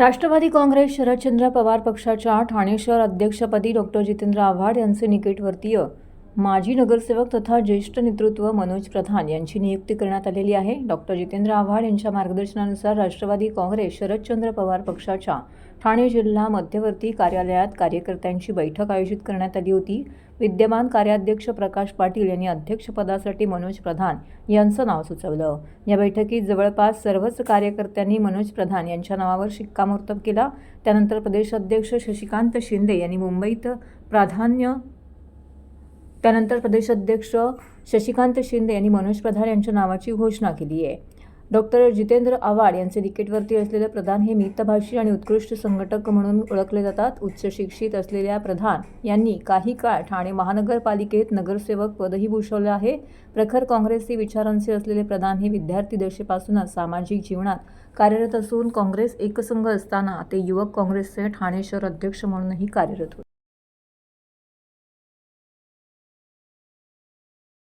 राष्ट्रवादी काँग्रेस शरदचंद्र पवार पक्षाच्या ठाणे शहर अध्यक्षपदी डॉक्टर जितेंद्र आव्हाड यांचे निकटवर्तीय माजी नगरसेवक तथा ज्येष्ठ नेतृत्व मनोज प्रधान यांची नियुक्ती करण्यात आलेली आहे. डॉक्टर जितेंद्र आव्हाड यांच्या मार्गदर्शनानुसार राष्ट्रवादी काँग्रेस शरदचंद्र पवार पक्षाच्या ठाणे जिल्हा मध्यवर्ती कार्यालयात कार्यकर्त्यांची बैठक आयोजित करण्यात आली होती. विद्यमान कार्याध्यक्ष प्रकाश पाटील यांनी अध्यक्षपदासाठी मनोज प्रधान यांचं नाव सुचवलं. या बैठकीत जवळपास सर्वच कार्यकर्त्यांनी मनोज प्रधान यांच्या नावावर शिक्कामोर्तब केला. त्यानंतर प्रदेशाध्यक्ष शशिकांत शिंदे यांनी मुंबईत प्राधान्य त्यानंतर प्रदेशाध्यक्ष शशिकांत शिंदे यांनी मनोज प्रधान यांच्या नावाची घोषणा केली आहे. डॉक्टर जितेंद्र आव्हाड यांचे निकटवर्ती असलेले प्रधान हे मितभाषी आणि उत्कृष्ट संघटक म्हणून ओळखले जातात. उच्च शिक्षित असलेल्या प्रधान यांनी काही काळ ठाणे महानगरपालिकेत नगरसेवक पदही भूषवले आहे. प्रखर काँग्रेसी विचारांचे असलेले प्रधान हे विद्यार्थी दशेपासूनच सामाजिक जीवनात कार्यरत असून काँग्रेस एकसंघ असताना ते युवक काँग्रेसचे ठाणे शहर अध्यक्ष म्हणूनही कार्यरत होते.